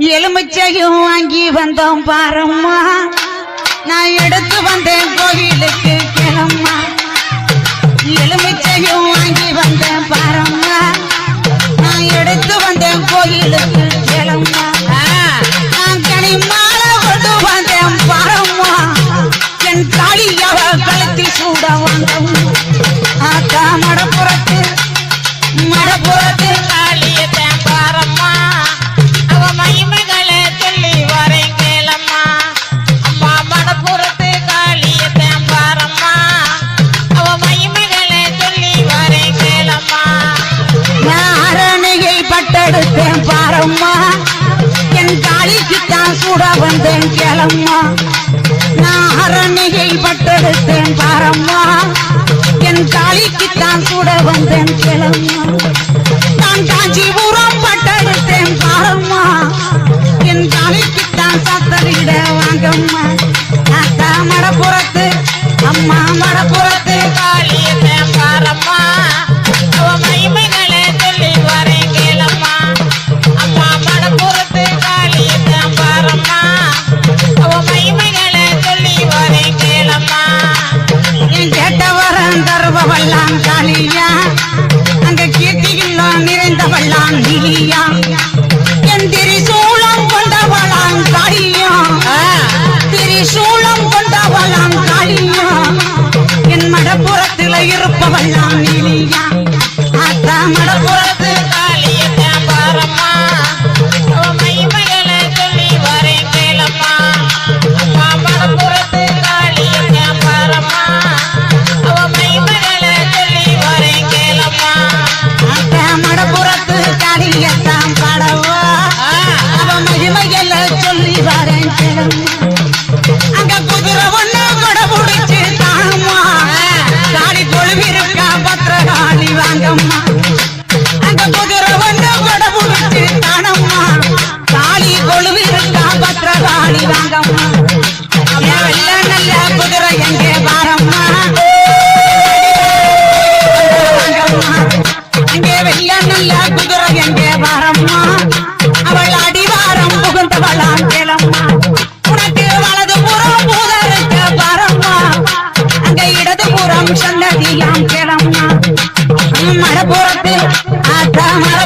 எலுமிச்சையும் வாங்கி வந்தோம் பாரம்மா. நான் எடுத்து வந்தேன் கோவிலுக்கு கிளம்மா. எலுமிச்சையும் வாங்கி வந்தேன் பாரம்மா. நான் எடுத்து வந்தேன் கோயிலுக்கு கிளம்மா. நான் கனி மாலை கொண்டு வந்தேன் பாரம்மா. என் காளியவ கழுத்தி சூட வந்தோம் ஆத்தா பட்டெடுத்தேன் பாரம்மா. என் காளிக்கு தான் சுட வந்தேன் கேளம்மா. நான் அரணையை பட்டெடுத்தேன் பாரம்மா. என் காளிக்கு தான் சுட வந்தேன் கேளம்மா. காளியா அங்க கீர்த்தியில்லாம் நிறைந்தவள்ளான் நிலியா. என் திரிசூலம் கொண்டவளான் காளியா. திரிசூலம் கொண்டவளான் காளியா. என் மடப்புறத்தில் இருப்பவள்ளான் நிலியா. வரேன் இடது புறம் சன்னதியாம் கிளம்மா மடப்புறத்து ஆத்தா மர